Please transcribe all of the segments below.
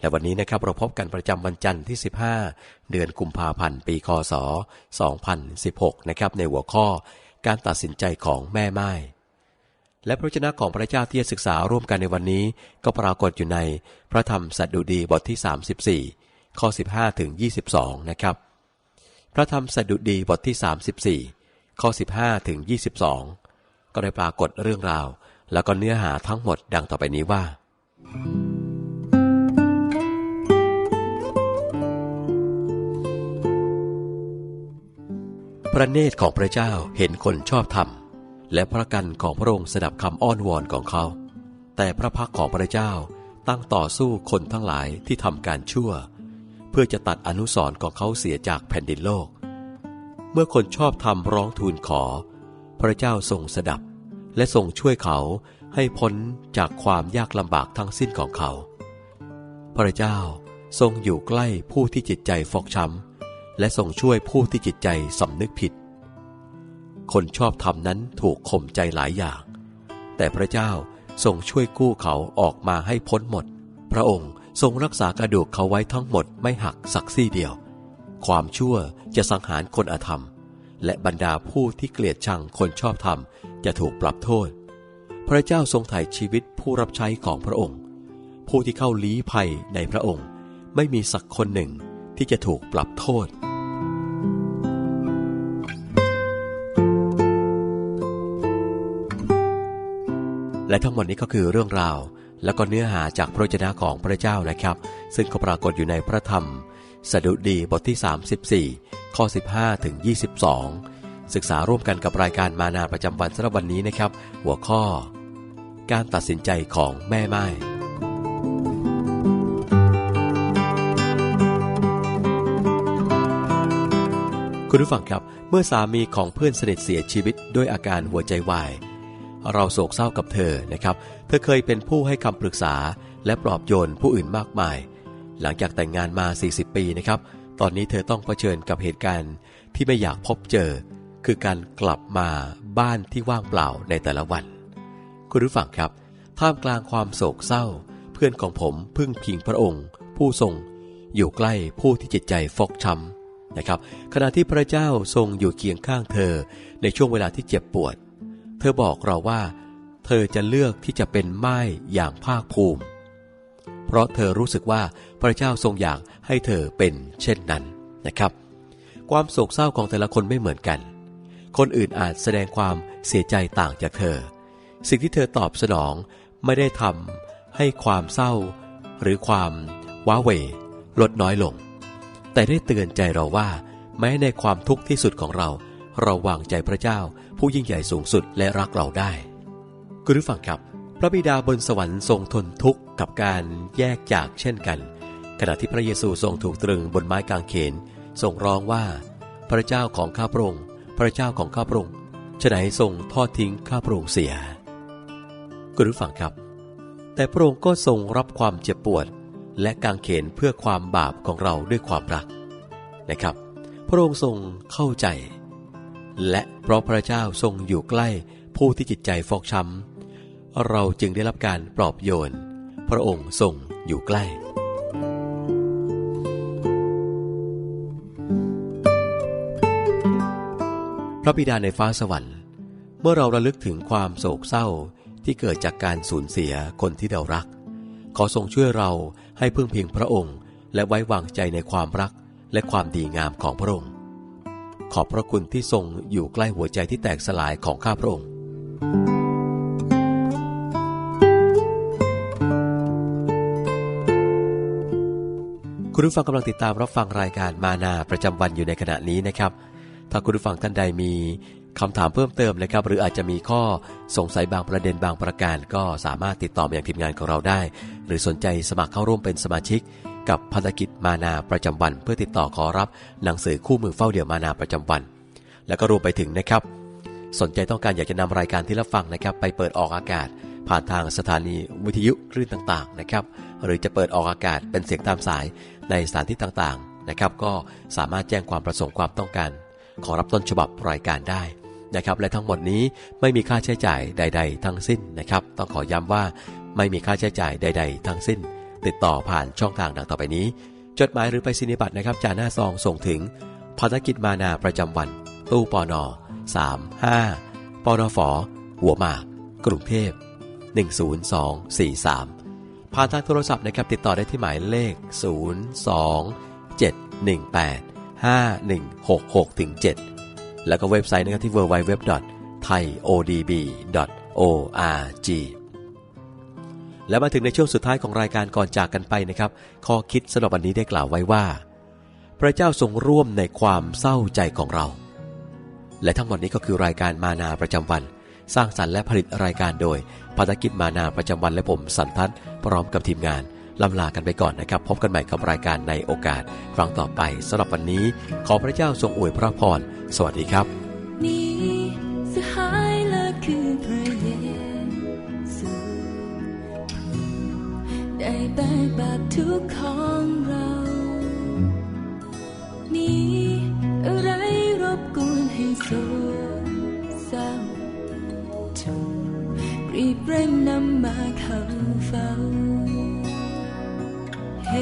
และวันนี้นะครับเราพบกันประจำวันจันทร์ที่ 15 เดือนกุมภาพันธ์ปีคศ 2016 นะครับในหัวข้อการตัดสินใจของแม่ไม้และพระวจนะของพระเจ้าที่จะศึกษาร่วมกันในวันนี้ ก็ปรากฏอยู่ในพระธรรมสัตดุดีบทที่ 34 ข้อ 15 ถึง 22 นะครับ พระธรรมสัตดุดีบทที่ 34 ข้อ 15 ถึง 22 ก็ได้ปรากฏเรื่องราว แล้วก็เนื้อหาทั้งหมดดังต่อไปนี้ว่าพ ระเนตรของพระเจ้าเห็นคนชอบธรรม และพระกันของพระองค์สดับคำอ้อนวอนของเขา แต่พระพักของพระเจ้าตั้งต่อสู้คนทั้งหลายที่ทำการชั่ว เพื่อจะตัดอนุสรณ์ของเขาเสียจากแผ่นดินโลก เมื่อคนชอบธรรมร้องทูลขอ พระเจ้าทรงสดับ และทรงช่วยเขาให้พ้นจากความยากลำบากทั้งสิ้นของเขา พระเจ้าทรงอยู่ใกล้ผู้ที่จิตใจฟกช้ำ และทรงช่วยผู้ที่จิตใจสำนึกผิด คนชอบธรรมนั้นถูกข่มใจหลายอย่าง แต่พระเจ้าทรงช่วยกู้เขาออกมาให้พ้นหมด พระองค์ทรงรักษากระดูกเขาไว้ทั้งหมดไม่หักสักซี่เดียว ความชั่วจะสังหารคนอธรรม และบรรดาผู้ที่เกลียดชังคนชอบธรรมจะถูกปรับโทษ พระเจ้าทรงไถ่ชีวิตผู้รับใช้ของพระองค์ ผู้ที่เข้าลี้ภัยในพระองค์ ไม่มีสักคนหนึ่งที่จะถูกปรับโทษ และทั้งหมดนี้ก็คือเรื่องราว และก็เนื้อหาจากพระวจนะของพระเจ้านะครับ ซึ่งก็ปรากฏอยู่ในพระธรรม สดุดีบทที่ 34 ข้อ 15 ถึง 22 ศึกษาร่วมกันกับรายการมานาประจำวันสำหรับวันนี้นะครับ หัวข้อ การตัดสินใจของแม่ไม้คุณผู้ฟังครับ เมื่อสามีของเพื่อนสนิทเสียชีวิตด้วยอาการหัวใจวาย เราโศกเศร้ากับเธอนะครับ เธอเคยเป็นผู้ให้คำปรึกษาและปลอบโยนผู้อื่นมากมาย หลังจากแต่งงานมา 40 ปีนะครับ ตอนนี้เธอต้องเผชิญกับเหตุการณ์ที่ไม่อยากพบเจอ คือการกลับมาบ้านที่ว่างเปล่าในแต่ละวัน คุณผู้ฟังครับ ท่ามกลางความโศกเศร้า เพื่อนของผมพึ่งพิงพระองค์ ผู้ทรง อยู่ใกล้ผู้ที่จิตใจฟกช้ำนะครับขณะที่พระเจ้าทรงอยู่เคียงข้างเธอในช่วงเวลาที่เจ็บปวด เธอบอกเราว่า เธอจะเลือกที่จะเป็นไม้อย่างภาคภูมิ เพราะเธอรู้สึกว่าพระเจ้าทรงอยากให้เธอเป็นเช่นนั้นนะครับ ความโศกเศร้าของแต่ละคนไม่เหมือนกัน คนอื่นอาจแสดงความเสียใจต่างจากเธอ สิ่งที่เธอตอบสนองไม่ได้ทำให้ความเศร้า หรือความว้าเหวลดน้อยลง แต่ได้เตือนใจเราว่า แม้ในความทุกข์ที่สุดของเรา เราวางใจพระเจ้า ผู้ยิ่งใหญ่สูงสุดและรักเราได้ คุณผู้ฟังครับ พระบิดาบนสวรรค์ทรงทนทุกข์กับการแยกจากเช่นกัน ขณะที่พระเยซูทรงถูกตรึงบนไม้กางเขนทรงร้องว่า พระเจ้าของข้าพระองค์พระเจ้าของข้าพระองค์ฉะไหนทรงทอดทิ้งข้าพระองค์เสียคุณผู้ฟังครับ แต่พระองค์ก็ทรงรับความเจ็บปวด และกางเขนเพื่อความบาปของเราด้วยความรักนะครับ พระองค์ทรงเข้าใจ และเพราะพระเจ้าทรงอยู่ใกล้ผู้ที่จิตใจฟอกช้ำ เราจึงได้รับการปลอบโยน พระองค์ทรงอยู่ใกล้ พระบิดาในฟ้าสวรรค์ เมื่อเราระลึกถึงความโศกเศร้าที่เกิดจากการสูญเสียคนที่เรารัก ขอทรงช่วยเราให้พึ่งพิงพระองค์ และไว้วางใจในความรักและความดีงามของพระองค์ ขอบพระคุณที่ทรงอยู่ใกล้หัวใจที่แตกสลายของข้าพระองค์คุณผู้ฟังกำลังติดตามรับฟังรายการมานาประจำวันอยู่ในขณะนี้นะครับ ถ้าคุณผู้ฟังท่านใดมีคำถามเพิ่มเติมนะครับ หรืออาจจะมีข้อสงสัยบางประเด็นบางประการ ก็สามารถติดต่อมายังทีมงานของเราได้ หรือสนใจสมัครเข้าร่วมเป็นสมาชิก กับพันธกิจมานาประจำวัน เพื่อติดต่อขอรับหนังสือคู่มือเฝ้าเดี่ยวมานาประจำวัน แล้วก็รวมไปถึงนะครับ สนใจต้องการอยากจะนำรายการที่รับฟังนะครับ ไปเปิดออกอากาศ ผ่านทางสถานีวิทยุคลื่นต่างๆนะครับ หรือจะเปิดออกอากาศเป็นเสียงตามสายในสถานที่ต่างๆนะครับ ก็สามารถแจ้งความประสงค์ความต้องการขอรับต้นฉบับรายการได้นะครับ และทั้งหมดนี้ไม่มีค่าใช้จ่ายใด ๆ ทั้งสิ้นนะครับ ต้องขอย้ำว่าไม่มีค่าใช้จ่ายใด ๆ ทั้งสิ้น ติดต่อผ่านช่องทางดังต่อไปนี้ จดหมายหรือไปสินิบัตรนะครับจากหน้าซองส่งถึงภารกิจมานาประจำวัน ตู้ปอนอ35ปอนอฝอหัวหมากกรุงเทพ10243 ผ่านทางโทรศัพท์นะครับติดต่อได้ที่หมายเลข 02 718 5166ถึง7แล้วก็เว็บไซต์นะครับที่ www.thaiodb.org และมาถึงในช่วงสุดท้ายของรายการก่อนจากกันไปนะครับ ข้อคิดสำหรับวันนี้ได้กล่าวไว้ว่า พระเจ้าทรงร่วมในความเศร้าใจของเรา และทั้งหมดนี้ก็คือรายการมานาประจำวัน สร้างสรรค์และผลิตรายการโดยภารกิจมานาประจำวันและผมสันทัศน์พร้อมกับทีมงานลำลากันไปก่อนนะครับ พบกันใหม่กับรายการในโอกาส ครั้งต่อไปสำหรับวันนี้ ขอพระเจ้าทรงอวยพระพร สวัสดีครับ ได้แบกบาปทุกของเรามีอะไรรบกวนให้โศกเศร้าจงรีบเร่งนำมาเข้าเฝ้าเห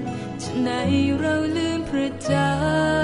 ตุฉะไหนเราลืมพระเจ้า